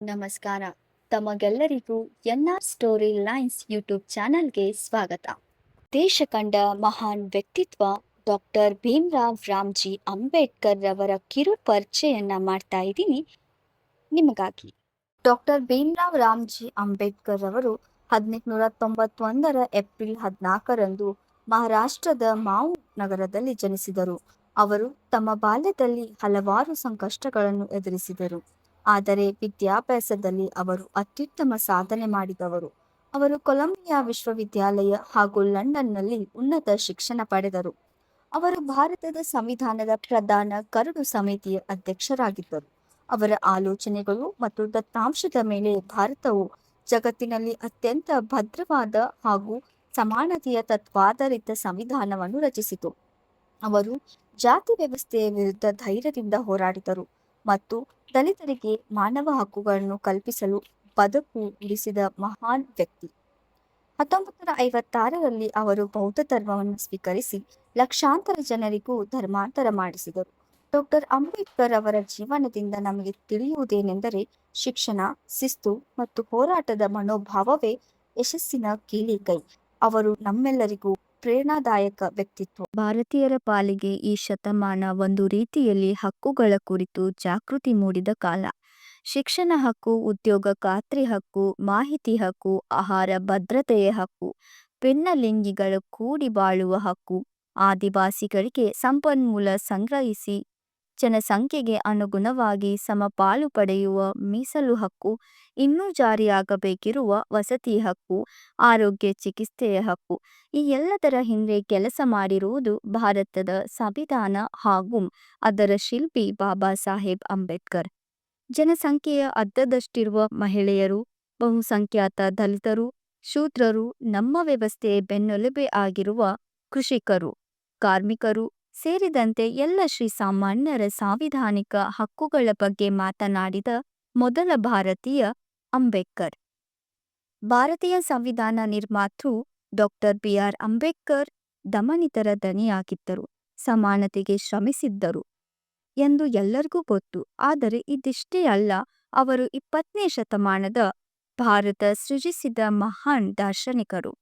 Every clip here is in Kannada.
ನಮಸ್ಕಾರ. ತಮಗೆಲ್ಲರಿಗೂ ಎನ್ಆರ್ ಸ್ಟೋರಿ ಲೈನ್ಸ್ ಯೂಟ್ಯೂಬ್ ಚಾನಲ್ಗೆ ಸ್ವಾಗತ. ದೇಶ ಕಂಡ ಮಹಾನ್ ವ್ಯಕ್ತಿತ್ವ ಡಾಕ್ಟರ್ ಭೀಮರಾವ್ ರಾಮ್ಜಿ ಅಂಬೇಡ್ಕರ್ ರವರ ಕಿರು ಪರಿಚಯನ್ನ ಮಾಡ್ತಾ ಇದ್ದೀನಿ ನಿಮಗಾಗಿ. ಡಾಕ್ಟರ್ ಭೀಮರಾವ್ ರಾಮ್ಜಿ ಅಂಬೇಡ್ಕರ್ ರವರು ಹದಿನೆಂಟುನೂರ ತೊಂಬತ್ತೊಂದರ ಏಪ್ರಿಲ್ ಹದಿನಾಲ್ಕರಂದು ಮಹಾರಾಷ್ಟ್ರದ ಮಾವು ನಗರದಲ್ಲಿ ಜನಿಸಿದರು. ಅವರು ತಮ್ಮ ಬಾಲ್ಯದಲ್ಲಿ ಹಲವಾರು ಸಂಕಷ್ಟಗಳನ್ನು ಎದುರಿಸಿದರು. ಆದರೆ ವಿದ್ಯಾಭ್ಯಾಸದಲ್ಲಿ ಅವರು ಅತ್ಯುತ್ತಮ ಸಾಧನೆ ಮಾಡಿದವರು. ಅವರು ಕೊಲಂಬಿಯಾ ವಿಶ್ವವಿದ್ಯಾಲಯ ಹಾಗೂ ಲಂಡನ್ನಲ್ಲಿ ಉನ್ನತ ಶಿಕ್ಷಣ ಪಡೆದರು. ಅವರು ಭಾರತದ ಸಂವಿಧಾನದ ಪ್ರಧಾನ ಕರಡು ಸಮಿತಿಯ ಅಧ್ಯಕ್ಷರಾಗಿದ್ದರು. ಅವರ ಆಲೋಚನೆಗಳು ಮತ್ತು ದತ್ತಾಂಶದ ಮೇಲೆ ಭಾರತವು ಜಗತ್ತಿನಲ್ಲಿ ಅತ್ಯಂತ ಭದ್ರವಾದ ಹಾಗೂ ಸಮಾನತೆಯ ತತ್ವಾಧಾರಿತ ಸಂವಿಧಾನವನ್ನು ರಚಿಸಿತು. ಅವರು ಜಾತಿ ವ್ಯವಸ್ಥೆಯ ವಿರುದ್ಧ ಧೈರ್ಯದಿಂದ ಹೋರಾಡಿದರು ಮತ್ತು ದಲಿತರಿಗೆ ಮಾನವ ಹಕ್ಕುಗಳನ್ನು ಕಲ್ಪಿಸಲು ಬದುಕು ಉಳಿಸಿದ ಮಹಾನ್ ವ್ಯಕ್ತಿ. ಹತ್ತೊಂಬತ್ತು ನೂರ ಐವತ್ತಾರರಲ್ಲಿ ಅವರು ಬೌದ್ಧ ಧರ್ಮವನ್ನು ಸ್ವೀಕರಿಸಿ ಲಕ್ಷಾಂತರ ಜನರಿಗೂ ಧರ್ಮಾಂತರ ಮಾಡಿಸಿದರು. ಡಾಕ್ಟರ್ ಅಂಬೇಡ್ಕರ್ ಅವರ ಜೀವನದಿಂದ ನಮಗೆ ತಿಳಿಯುವುದೇನೆಂದರೆ ಶಿಕ್ಷಣ, ಶಿಸ್ತು ಮತ್ತು ಹೋರಾಟದ ಮನೋಭಾವವೇ ಯಶಸ್ಸಿನ ಕೀಲಿಕೈ. ಅವರು ನಮ್ಮೆಲ್ಲರಿಗೂ ಪ್ರೇರಣಾದಾಯಕ ವ್ಯಕ್ತಿತ್ವ. ಭಾರತೀಯರ ಪಾಲಿಗೆ ಈ ಶತಮಾನ ಒಂದು ರೀತಿಯಲ್ಲಿ ಹಕ್ಕುಗಳ ಕುರಿತು ಜಾಗೃತಿ ಮೂಡಿದ ಕಾಲ. ಶಿಕ್ಷಣ ಹಕ್ಕು, ಉದ್ಯೋಗ, ಖಾತ್ರಿ ಹಕ್ಕು, ಮಾಹಿತಿ ಹಕ್ಕು, ಆಹಾರ ಭದ್ರತೆಯ ಹಕ್ಕು ಭಿನ್ನಲಿಂಗಿಗಳು ಕೂಡಿ ಬಾಳುವ ಹಕ್ಕು. ಆದಿವಾಸಿಗಳಿಗೆ ಸಂಪನ್ಮೂಲ ಸಂಗ್ರಹಿಸಿ ಜನಸಂಖ್ಯೆಗೆ ಅನುಗುಣವಾಗಿ ಸಮಪಾಲು ಪಡೆಯುವ ಮೀಸಲು ಹಕ್ಕು, ಇನ್ನೂ ಜಾರಿಯಾಗಬೇಕಿರುವ ವಸತಿ ಹಕ್ಕು, ಆರೋಗ್ಯ ಚಿಕಿತ್ಸೆಯ ಹಕ್ಕು, ಈ ಎಲ್ಲದರ ಹಿಂದೆ ಕೆಲಸ ಮಾಡಿರುವುದು ಭಾರತದ ಸಂವಿಧಾನ ಹಾಗೂ ಅದರ ಶಿಲ್ಪಿ ಬಾಬಾ ಸಾಹೇಬ್ ಅಂಬೇಡ್ಕರ್. ಜನಸಂಖ್ಯೆಯ ಅರ್ಧದಷ್ಟಿರುವ ಮಹಿಳೆಯರು, ಬಹುಸಂಖ್ಯಾತ ದಲಿತರು, ಶೂದ್ರರು, ನಮ್ಮ ವ್ಯವಸ್ಥೆಯ ಬೆನ್ನೆಲುಬೆ ಆಗಿರುವ ಕೃಷಿಕರು, ಕಾರ್ಮಿಕರು ಸೇರಿದಂತೆ ಎಲ್ಲ ಶ್ರೀ ಸಾಮಾನ್ಯರ ಸಾಂವಿಧಾನಿಕ ಹಕ್ಕುಗಳ ಬಗ್ಗೆ ಮಾತನಾಡಿದ ಮೊದಲ ಭಾರತೀಯ ಅಂಬೇಡ್ಕರ್. ಭಾರತೀಯ ಸಂವಿಧಾನ ನಿರ್ಮಾತೃ ಡಾಕ್ಟರ್ ಬಿ ಆರ್ ಅಂಬೇಡ್ಕರ್ ದಮನಿತರ ದನಿಯಾಗಿದ್ದರು ಸಮಾನತೆಗೆ ಶ್ರಮಿಸಿದ್ದರು ಎಂದು ಎಲ್ಲರಿಗೂ ಗೊತ್ತು. ಆದರೆ ಇದಿಷ್ಟೇ ಅಲ್ಲ, ಅವರು ಇಪ್ಪತ್ತನೇ ಶತಮಾನದ ಭಾರತ ಸೃಜಿಸಿದ ಮಹಾನ್ ದಾರ್ಶನಿಕರು.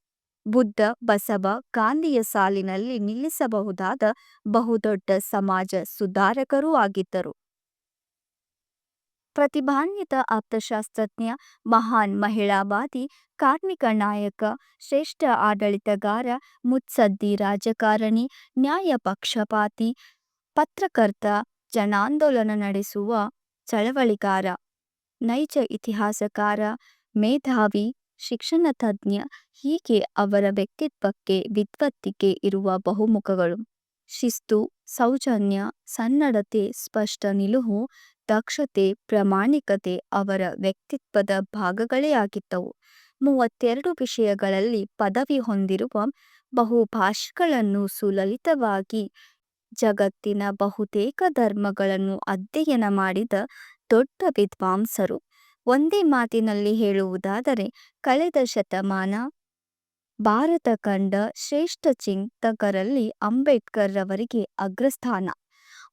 ಬುದ್ಧ, ಬಸವ, ಗಾಂಧಿಯ ಸಾಲಿನಲ್ಲಿ ನಿಲ್ಲಿಸಬಹುದಾದ ಬಹುದೊಡ್ಡ ಸಮಾಜ ಸುಧಾರಕರೂ ಆಗಿದ್ದರು. ಪ್ರತಿಭಾನ್ವಿತ ಅರ್ಥಶಾಸ್ತ್ರಜ್ಞ, ಮಹಾನ್ ಮಹಿಳಾವಾದಿ, ಕಾರ್ಮಿಕ ನಾಯಕ, ಶ್ರೇಷ್ಠ ಆಡಳಿತಗಾರ, ಮುತ್ಸದ್ದಿ ರಾಜಕಾರಣಿ, ನ್ಯಾಯ ಪಕ್ಷಪಾತಿ, ಪತ್ರಕರ್ತ, ಜನಾಂದೋಲನ ನಡೆಸುವ ಚಳವಳಿಗಾರ, ನೈಜ ಇತಿಹಾಸಕಾರ, ಮೇಧಾವಿ ಶಿಕ್ಷಣ ತಜ್ಞ ಹೀಗೆ ಅವರ ವ್ಯಕ್ತಿತ್ವಕ್ಕೆ, ವಿದ್ವತ್ತಿಗೆ ಇರುವ ಬಹುಮುಖಗಳು. ಶಿಸ್ತು, ಸೌಜನ್ಯ, ಸನ್ನಡತೆ, ಸ್ಪಷ್ಟ ನಿಲುವು, ದಕ್ಷತೆ, ಪ್ರಾಮಾಣಿಕತೆ ಅವರ ವ್ಯಕ್ತಿತ್ವದ ಭಾಗಗಳೇ ಆಗಿದ್ದವು. ಮೂವತ್ತೆರಡು ವಿಷಯಗಳಲ್ಲಿ ಪದವಿ ಹೊಂದಿರುವ ಬಹುಭಾಷೆಗಳನ್ನು ಸುಲಲಿತವಾಗಿ ಜಗತ್ತಿನ ಬಹುತೇಕ ಧರ್ಮಗಳನ್ನು ಅಧ್ಯಯನ ಮಾಡಿದ ದೊಡ್ಡ ವಿದ್ವಾಂಸರು. ಒಂದೇ ಮಾತಿನಲ್ಲಿ ಹೇಳುವುದಾದರೆ, ಕಳೆದ ಶತಮಾನ ಭಾರತ ಕಂಡ ಶ್ರೇಷ್ಠ ಚಿಂತಕರಲ್ಲಿ ಅಂಬೇಡ್ಕರ್ ರವರಿಗೆ ಅಗ್ರಸ್ಥಾನ.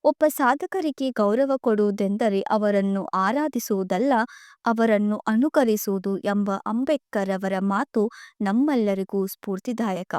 ಒಬ್ಬ ಸಾಧಕರಿಗೆ ಗೌರವ ಕೊಡುವುದೆಂದರೆ ಅವರನ್ನು ಆರಾಧಿಸುವುದಲ್ಲ, ಅವರನ್ನು ಅನುಕರಿಸುವುದು ಎಂಬ ಅಂಬೇಡ್ಕರ್ ಅವರ ಮಾತು ನಮ್ಮೆಲ್ಲರಿಗೂ ಸ್ಫೂರ್ತಿದಾಯಕ.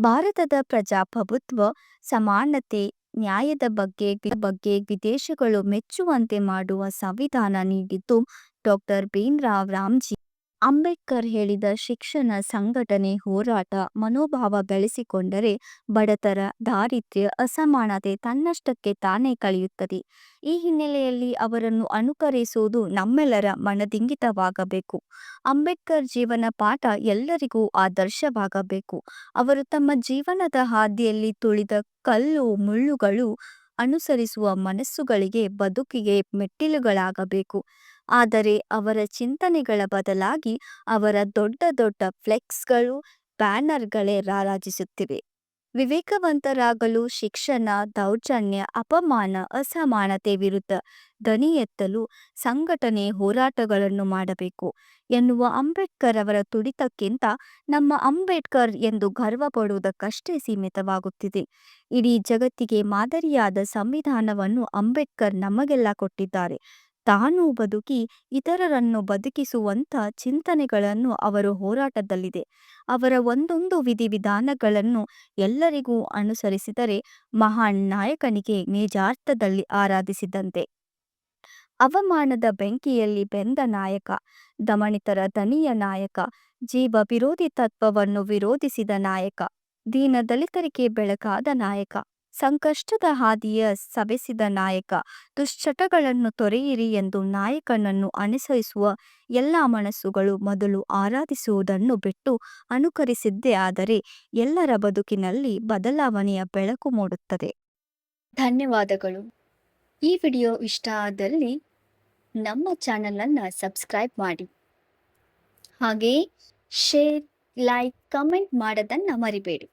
ಭಾರತದ ಪ್ರಜಾಪ್ರಭುತ್ವ, ಸಮಾನತೆ ನ್ಯಾಯದ ಬಗ್ಗೆ ಬಗ್ಗೆ ವಿದೇಶಗಳು ಮೆಚ್ಚುವಂತೆ ಮಾಡುವ ಸಂವಿಧಾನ ನೀಡಿದ್ದು ಡಾಕ್ಟರ್ ಭೀಮ್ರಾವ್ ರಾಮ್ಜಿ ಅಂಬೇಡ್ಕರ್ ಹೇಳಿದ ಶಿಕ್ಷಣ ಸಂಘಟನೆ ಹೋರಾಟ ಮನೋಭಾವ ಬೆಳೆಸಿಕೊಂಡರೆ ಬಡತರ ದಾರಿದ್ರ್ಯ ಅಸಮಾನತೆ ತನ್ನಷ್ಟಕ್ಕೆ ತಾನೇ ಕಳೆಯುತ್ತದೆ. ಈ ಹಿನ್ನೆಲೆಯಲ್ಲಿ ಅವರನ್ನು ಅನುಕರಿಸುವುದು ನಮ್ಮೆಲ್ಲರ ಮನದಿಂಗಿತವಾಗಬೇಕು. ಅಂಬೇಡ್ಕರ್ ಜೀವನ ಪಾಠ ಎಲ್ಲರಿಗೂ ಆದರ್ಶವಾಗಬೇಕು. ಅವರು ತಮ್ಮ ಜೀವನದ ಹಾದಿಯಲ್ಲಿ ತುಳಿದ ಕಲ್ಲು ಮುಳ್ಳುಗಳು ಅನುಸರಿಸುವ ಮನಸ್ಸುಗಳಿಗೆ ಬದುಕಿಗೆ ಮೆಟ್ಟಿಲುಗಳಾಗಬೇಕು. ಆದರೆ ಅವರ ಚಿಂತನೆಗಳ ಬದಲಾಗಿ ಅವರ ದೊಡ್ಡ ದೊಡ್ಡ ಫ್ಲೆಕ್ಸ್ಗಳು ಬ್ಯಾನರ್ಗಳೇ ರಾರಾಜಿಸುತ್ತಿವೆ. ವಿವೇಕವಂತರಾಗಲು ಶಿಕ್ಷಣ, ದೌರ್ಜನ್ಯ, ಅಪಮಾನ, ಅಸಮಾನತೆ ವಿರುದ್ಧ ದನಿ ಎತ್ತಲು ಸಂಘಟನೆ ಹೋರಾಟಗಳನ್ನು ಮಾಡಬೇಕು ಎನ್ನುವ ಅಂಬೇಡ್ಕರ್ ಅವರ ತುಡಿತಕ್ಕಿಂತ ನಮ್ಮ ಅಂಬೇಡ್ಕರ್ ಎಂದು ಗರ್ವ ಪಡುವುದಕ್ಕಷ್ಟೇ ಸೀಮಿತವಾಗುತ್ತಿದೆ. ಇಡೀ ಜಗತ್ತಿಗೆ ಮಾದರಿಯಾದ ಸಂವಿಧಾನವನ್ನು ಅಂಬೇಡ್ಕರ್ ನಮಗೆಲ್ಲ ಕೊಟ್ಟಿದ್ದಾರೆ. ತಾನೂ ಬದುಕಿ ಇತರರನ್ನು ಬದುಕಿಸುವಂಥ ಚಿಂತನೆಗಳನ್ನು ಅವರು ಹೋರಾಟದಲ್ಲಿದೆ. ಅವರ ಒಂದೊಂದು ವಿಧಿವಿಧಾನಗಳನ್ನು ಎಲ್ಲರಿಗೂ ಅನುಸರಿಸಿದರೆ ಮಹಾನ್ ನಾಯಕನಿಗೆ ನಿಜಾರ್ಥದಲ್ಲಿ ಆರಾಧಿಸಿದಂತೆ. ಅವಮಾನದ ಬೆಂಕಿಯಲ್ಲಿ ಬೆಂದ ನಾಯಕ, ದಮನಿತರ ದನಿಯ ನಾಯಕ ಜೀವ ವಿರೋಧಿ ತತ್ವವನ್ನು ವಿರೋಧಿಸಿದ ನಾಯಕ ದೀನ ದಲಿತರಿಗೆ ಬೆಳಕಾದ ನಾಯಕ. ಸಂಕಷ್ಟದ ಹಾದಿಯ ಸಭೆಸಿದ ನಾಯಕ, ದುಶ್ಚಟಗಳನ್ನು ತೊರೆಯಿರಿ ಎಂದು ನಾಯಕನನ್ನು ಅನುಸರಿಸುವ ಎಲ್ಲ ಮನಸ್ಸುಗಳು ಮೊದಲು ಆರಾಧಿಸುವುದನ್ನು ಬಿಟ್ಟು ಅನುಕರಿಸಿದ್ದೇ ಆದರೆ ಎಲ್ಲರ ಬದುಕಿನಲ್ಲಿ ಬದಲಾವಣೆಯ ಬೆಳಕು ಮೂಡುತ್ತದೆ. ಧನ್ಯವಾದಗಳು. ಈ ವಿಡಿಯೋ ಇಷ್ಟ ಆದಲ್ಲಿ ನಮ್ಮ ಚಾನಲನ್ನು ಸಬ್ಸ್ಕ್ರೈಬ್ ಮಾಡಿ. ಹಾಗೆಯೇ ಶೇರ್, ಲೈಕ್, ಕಮೆಂಟ್ ಮಾಡೋದನ್ನು ಮರಿಬೇಡಿ.